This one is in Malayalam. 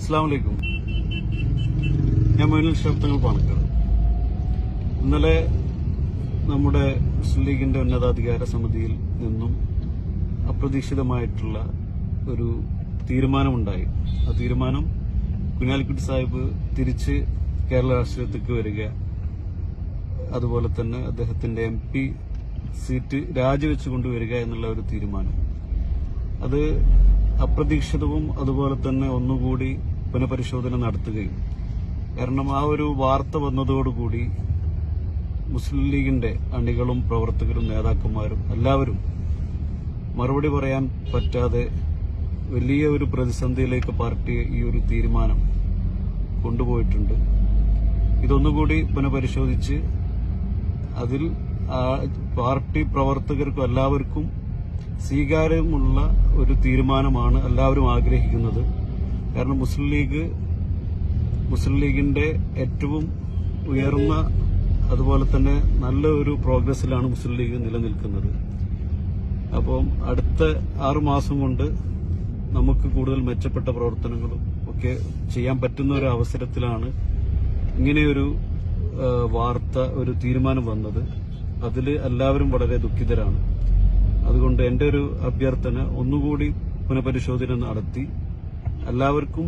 അസ്സാം വലൈക്കും ഞാൻ മൈനൽ ശബ്ദങ്ങൾ പാണക്കാട് ഇന്നലെ നമ്മുടെ മുസ്ലിം ലീഗിന്റെ ഉന്നതാധികാര സമിതിയിൽ നിന്നും അപ്രതീക്ഷിതമായിട്ടുള്ള ഒരു തീരുമാനമുണ്ടായി. ആ തീരുമാനം കുഞ്ഞാലിക്കുട്ടി സാഹിബ് തിരിച്ച് കേരള രാഷ്ട്രീയത്തിലേക്ക് വരിക. അതുപോലെ തന്നെ അദ്ദേഹത്തിന്റെ എം പി സീറ്റ് രാജിവെച്ചു കൊണ്ടുവരിക എന്നുള്ള ഒരു തീരുമാനം. അത് അപ്രതീക്ഷിതവും അതുപോലെ തന്നെ ഒന്നുകൂടി പുനഃപരിശോധന നടത്തുകയും. കാരണം ആ ഒരു വാർത്ത വന്നതോടുകൂടി മുസ്ലിം ലീഗിന്റെ അണികളും പ്രവർത്തകരും നേതാക്കന്മാരും എല്ലാവരും മറുപടി പറയാൻ പറ്റാതെ വലിയ ഒരു പ്രതിസന്ധിയിലേക്ക് പാർട്ടി ഈ ഒരു തീരുമാനം കൊണ്ടുപോയിട്ടുണ്ട്. ഇതൊന്നുകൂടി പുനഃപരിശോധിച്ച് അതിൽ പാർട്ടി പ്രവർത്തകർക്കും എല്ലാവർക്കും സ്വീകാര്യമുള്ള ഒരു തീരുമാനമാണ് എല്ലാവരും ആഗ്രഹിക്കുന്നത്. കാരണം മുസ്ലിം ലീഗ് മുസ്ലിം ലീഗിന്റെ ഏറ്റവും ഉയർന്ന അതുപോലെ തന്നെ നല്ല ഒരു പ്രോഗ്രസ്സിലാണ് മുസ്ലിം ലീഗ് നിലനിൽക്കുന്നത്. അപ്പം അടുത്ത ആറുമാസം കൊണ്ട് നമുക്ക് കൂടുതൽ മെച്ചപ്പെട്ട പ്രവർത്തനങ്ങളും ഒക്കെ ചെയ്യാൻ പറ്റുന്ന ഒരു അവസരത്തിലാണ് ഇങ്ങനെയൊരു വാർത്ത ഒരു തീരുമാനം വന്നത്. അതിൽ എല്ലാവരും വളരെ ദുഃഖിതരാണ്. അതുകൊണ്ട് എന്റെ ഒരു അഭ്യർത്ഥന ഒന്നുകൂടി പുനഃപരിശോധന നടത്തി. എല്ലാവർക്കും